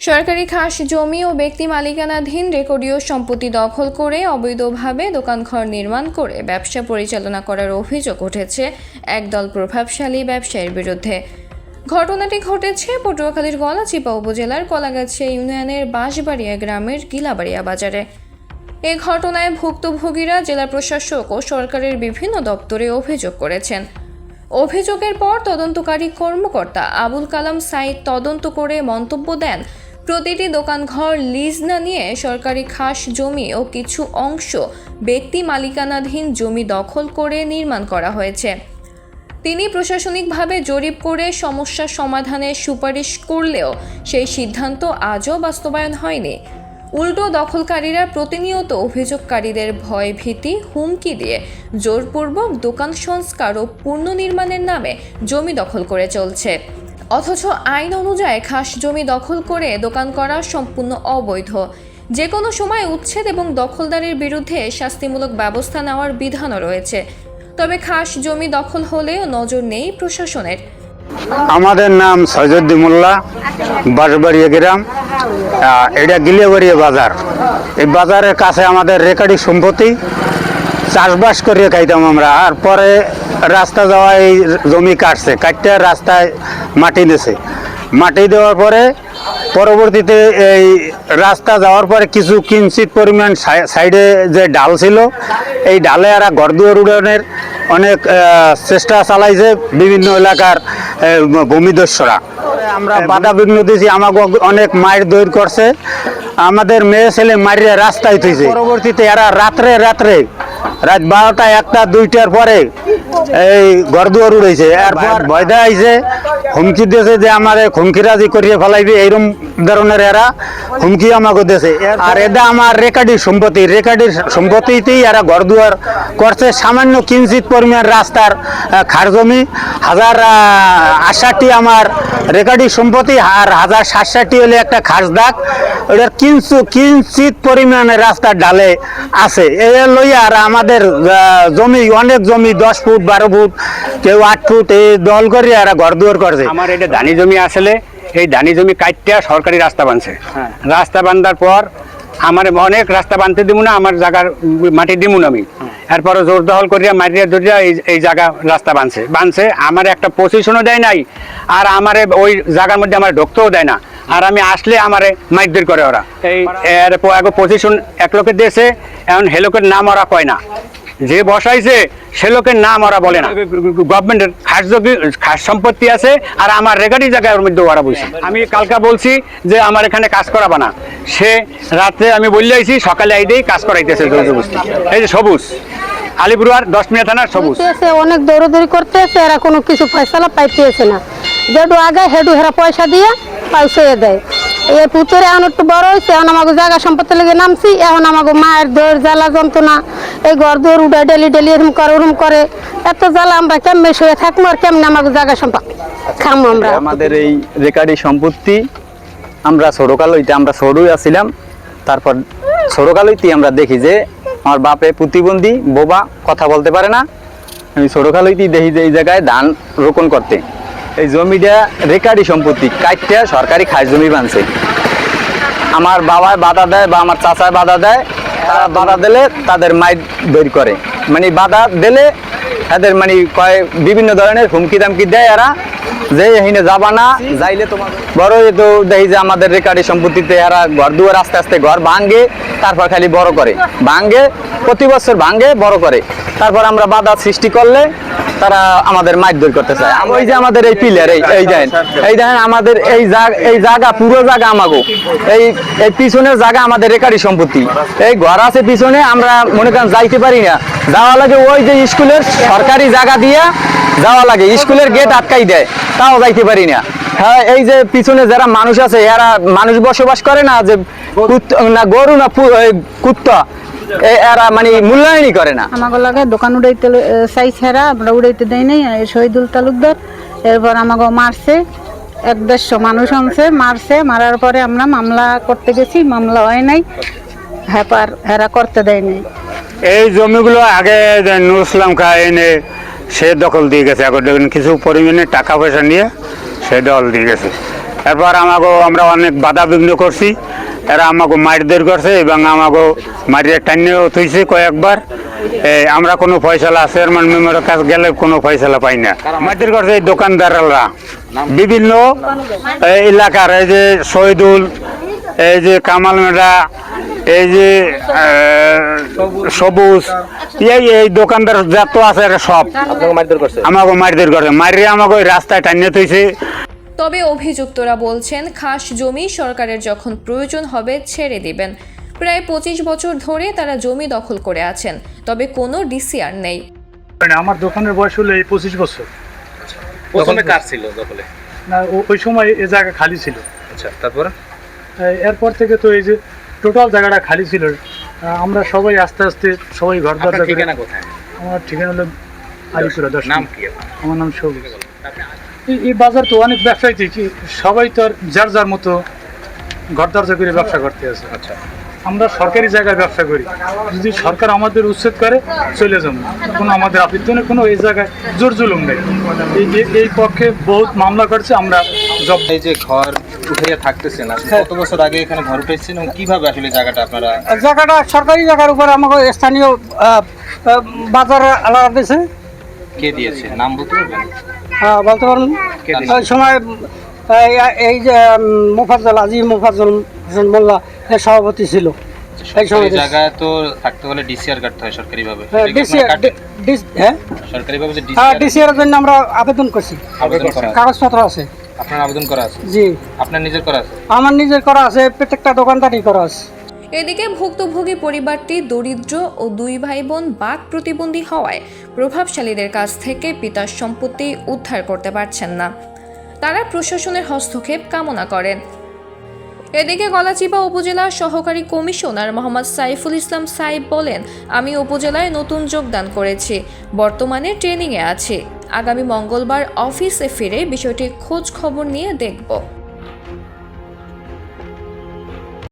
সরকারি খাস জমি ও ব্যক্তি মালিকানাধীন রেকর্ডীয় সম্পত্তি দখল করে অবৈধভাবে দোকানঘর নির্মাণ করে ব্যবসা পরিচালনা করার অভিযোগ উঠেছে একদল প্রভাবশালী ব্যবসায়ীর বিরুদ্ধে। ঘটনাটি ঘটেছে পটুয়াখালীর গলাচিপা উপজেলার কলাগাছিয়া ইউনিয়নের বাঁশবাড়িয়া গ্রামের গিলাবাড়িয়া বাজারে। এ ঘটনায় ভুক্তভোগীরা জেলা প্রশাসক ও সরকারের বিভিন্ন দপ্তরে অভিযোগ করেছেন। অভিযোগের পর তদন্তকারী কর্মকর্তা আবুল কালাম সাইদ তদন্ত করে মন্তব্য দেন প্রতিটি দোকানঘর লিজ না নিয়ে সরকারি খাস জমি ও কিছু অংশ ব্যক্তি মালিকানাধীন জমি দখল করে নির্মাণ করা হয়েছে। তিনি প্রশাসনিকভাবে জরিপ করে সমস্যা সমাধানের সুপারিশ করলেও সেই সিদ্ধান্ত আজও বাস্তবায়ন হয়নি। উল্টো দখলকারীরা প্রতিনিয়ত অভিযোগকারীদের ভয় ভীতি হুমকি দিয়ে জোরপূর্বক দোকান সংস্কার ও পুনর্নির্মাণের নামে জমি দখল করে চলছে। অথচ আইন অনুযায়ী খাস জমি দখল করে দোকান করা সম্পূর্ণ অবৈধ। যে কোনো সময় উচ্ছেদ এবং দখলদারের বিরুদ্ধে শাস্তিমূলক ব্যবস্থা নেওয়ার বিধানও রয়েছে। তবে খাস জমি দখল হলেও নজর নেই প্রশাসনের। আমাদের নাম সৈয়দ্দি মোল্লা, বাঁশবাড়িয়া গ্রাম। এটা গিলিয়াবাড়িয়া বাজার। এই বাজারের কাছে আমাদের রেকর্ডিং সম্পত্তি চাষবাস করিয়ে খাইতাম আমরা। আর পরে রাস্তা যাওয়া এই জমি কাটছে, কাটতে রাস্তায় মাটি দিয়েছে মাটি দেওয়ার পরে পরবর্তীতে এই রাস্তা যাওয়ার পরে কিছু কিঞ্চিত পরিমাণ সাই- সাইডে যে ডাল ছিল, এই ডালে এরা গরদুয়ার উড়ানের অনেক চেষ্টা চালাইছে বিভিন্ন এলাকার ভূমিদস্যরা। আমরা বাধা বিঘ্ন দিয়েছি আমাকে অনেক মায়ের দৈর করছে। আমাদের মেয়ে ছেলে মারিয়া রাস্তায় থইছে। পরবর্তীতে এরা রাত্রে রাত্রে রাত বারোটা একটা দুইটার পরে এই গরদুয়ার উড়াইছে এরপর ভয়দা আইছে হুমকি দিয়েছে যে আমার হুমকিরাজি করিয়ে ফেলাইবে এইরকম ধরনের এরা হুমকি আমাকে দিয়েছে। আর এটা আমার রেকার্ডির সম্পত্তি রেকার্ডির সম্পত্তিতেই এরা ঘরদুয়ার করছে। সামান্য কিঞ্চিত পরিমাণ রাস্তার আহ, খার জমি হাজার আষাটটি আমার রেকার্ডির সম্পত্তি আর হাজার সাতষাটটি হলে একটা খাস দাগ। ওটার কিঞ্চু কিঞ্চিত পরিমাণে রাস্তার ডালে আছে। এ লইয়া আর আমাদের জমি অনেক জমি দশ ফুট বারো ফুট কেউ আট ফুট এই দল করে আর ঘর দুয়ার করছে। আমার এটা ধানি জমি আসলে এই ধানি জমি কাটতে সরকারি রাস্তা বানছে। রাস্তা বান্ধার পর আমার অনেক রাস্তা বানতে দিব না আমার জায়গার মাটি দিব না আমি। এরপরে জোর দখল করিয়া মারিয়া ধরিয়া এই এই জায়গা রাস্তা বানছে। বানছে আমার একটা পজিশনও দেয় নাই আর আমার ওই জায়গার মধ্যে আমার ঢুকতেও দেয় না। আর আমি আসলে আমারে মাইকদের করে ওরা। এই এর পজিশন এক লোকের দিয়েছে এখন হেলোকের নাম ওরা কয় না। যে বসাইছে সে লোকের নাম ওরা বলে না গভর্নমেন্টের খাস খাস সম্পত্তি আছে আর আমার রেগারি জায়গায় ওর মধ্যে ওরা বসে আমি কালকা বলছি যে আমার এখানে কাজ করাবা না সে রাত্রে আমি বললে আইছি সকালে আইতেই কাজ করাইতেছে এই যে সবুজ আলিপুরুয়ার দশ মিনিট থানার সবুজ অনেক দৌড়দৌড়ি করতেছে এরা কোনো কিছু ফয়সালা পাইতেছে না যেটু আগে হেডু হেরা পয়সা দিয়ে পয়সা দেয় এই পুতুরে এখন একটু বড় হয়েছে এখন আমাকে জায়গা সম্পত্তি লেগে নামছি, এখন আমাকে মায়ের দৌড় জ্বালা যন্ত্রণা, এই ঘর দৌড় উঠে ডেলি ডেলি এরকম করে, ওরম করে, এত জ্বালা আমরা কেমনে শুয়ে থাকব আর কেমনে আমাকে জায়গা সম্পত্তি খামো আমরা? আমাদের এই রেকার্ডি সম্পত্তি, আমরা ছোটকাল হইতে আমরা ছোটই আছিলাম, তারপর ছোটকাল হইতে আমরা দেখি যে আমার বাপে প্রতিবন্ধী, বোবা, কথা বলতে পারে না। আমি ছোটকাল হইতেই দেখি যে এই জায়গায় ধান রোপণ করতে। এই জমিটা রেকার্ডি সম্পত্তি কাটতে সরকারি খাস জমি বানছে। আমার বাবায় বাধা দেয় বা আমার চাচায় বাধা দেয় তারা বাধা দিলে তাদের মাইর বের করে। মানে বাধা দিলে তাদের মানে কয় বিভিন্ন ধরনের হুমকি দামকি দেয় এরা যে এখানে যাবা না যাইলে তোমার বড় তো দেখি যে আমাদের রেকার্ডি সম্পত্তিতে এরা ঘর দুয়ার আস্তে আস্তে ঘর ভাঙ্গে তারপর খালি বড় করে। ভাঙ্গে প্রতি বছর ভাঙ্গে বড় করে। তারপর আমরা বাধা সৃষ্টি করলে তারা আমাদের মারধর করতে চায়। ওই যে আমাদের এই পিলার এই এই দেন। এই দেখেন আমাদের এই জায়গা এই জায়গা পুরো জায়গা আমাগো। এই এই পিছনের জায়গা আমাদের রেকারি সম্পত্তি। এই ঘর আছে পিছনে আমরা মনে করেন যাইতে পারি না। যাওয়া লাগে ওই যে স্কুলের সরকারি জায়গা দিয়ে যাওয়া লাগে। স্কুলের গেট আটকাই দেয়। তাও যাইতে পারি না। হ্যাঁ এই যে পিছনে যারা মানুষ আছে এরা মানুষ বসবাস করে না যে না গরু না কুত্তা। এরা মানে মূল্যায়নই করে না। আমাকে লাগে দোকান উড়াইতে চাই ছেড়া আমরা উড়াইতে দেই নাই এই শহীদুল তালুকদার। এরপর আমাকে মারছে এক দেড়শো মানুষ আনছে মারছে মারার পরে আমরা মামলা করতে গেছি মামলা হয় নাই হ্যাপার হেরা করতে দেয় নাই। এই জমিগুলো আগে নুর ইসলাম খা এনে সে দখল দিয়ে গেছে এখন দেখুন কিছু পরিমাণে টাকা পয়সা নিয়ে সে দল দিয়ে গেছে। এরপর আমাকে আমরা অনেক বাধা বিঘ্ন করছি এরা আমাকে মারধর করছে এবং আমাকে মারিয়ে টানিয়েও থইছে কয়েকবার। আমরা কোনো ফয়সালা চেয়ারম্যান মেম্বারের কাছে গেলে কোনো ফয়সালা পাই না। মারধর করছে এই দোকানদাররা। বিভিন্ন এই এলাকার এই যে শহীদুল এই যে কামাল মেডা এই যে সবুজ এই এই দোকানদার যত আছে সব। আমাকে মারধর করছে? আমাকে মারধর করছে। মারিয়ে আমাকে ওই রাস্তায় টানিয়ে থইছে তবে অভিযুক্তরা বলছেন খাস জমি সরকারের যখন প্রয়োজন হবে ছেড়ে দিবেন। প্রায় পঁচিশ বছর ধরে তারা জমি দখল করে আছেন তবে কোনো ডিসিআর নেই। মানে আমার দোকানের বয়স হলো এই পঁচিশ বছর। প্রথমে কার ছিল দখলে? না ওই সময় এই জায়গা খালি ছিল। আচ্ছা তারপরে? এরপর থেকে তো এই যে টোটাল জায়গাটা খালি ছিল। আমরা সবাই আস্তে আস্তে সবাই ঘর দরজা ঠিকানা কোথায়? আমার ঠিকানা হলো আলিপুরা দশ নাম কি আমার নাম সবুজ এই- বাজার তো অনেক ব্যবসায়ী কি সবাই তো আর যার যার মতো ঘর দরজা করে ব্যবসা করতে আছে। আচ্ছা। আমরা সরকারি জায়গায় ব্যবসা করি। যদি সরকার আমাদের উচ্ছেদ করে চলে যাব। কোনো আমাদের আপত্তি নেই কোনো এই জায়গায় জোর জুলুম নেই। এই পক্ষে বহুত মামলা করছে আমরা জব এই যে ঘর উঠাইয়া থাকতেছেন আসলে কত বছর আগে এখানে ঘর উঠেছেন এবং কীভাবে আসলে জায়গাটা আপনারা জায়গাটা সরকারি জায়গার উপর আমাকে স্থানীয় বাজার আলাদা দিয়েছে। কে দিয়েছে? নাম বলতে আহ, বলতে পারুন? ওই সময় এই- যে মোফাজ্জল আজিম মোফাজ্জল হোসেন মোল্লা এর সভাপতি ছিল। এই সময় জায়গায় তো থাকতে হলে ডিসিআর কাটতে হয় হ্যাঁ হ্যাঁ? ডিসিআর জন্য আমরা আবেদন করছি। কাগজপত্র আছে। আপনার আবেদন করা আছে? জি। আপনার নিজের করা আছে? আমার নিজের করা আছে প্রত্যেকটা দোকানদারি করা আছে। এদিকে ভুক্তভোগী পরিবারটি দরিদ্র ও দুই ভাই বোন বাক প্রতিবন্ধী হওয়ায় প্রভাবশালীদের কাছ থেকে পিতার সম্পত্তি উদ্ধার করতে পারছেন না। তারা প্রশাসনের হস্তক্ষেপ কামনা করেন। এদিকে গলাচিপা উপজেলা সহকারী কমিশনার মোহাম্মদ সাইফুল ইসলাম সাইব বলেন, আমি উপজেলায় নতুন যোগদান করেছি, বর্তমানে ট্রেনিংয়ে আছি। আগামী মঙ্গলবার অফিসে ফিরে বিষয়টি খোঁজ খবর নিয়ে দেখব।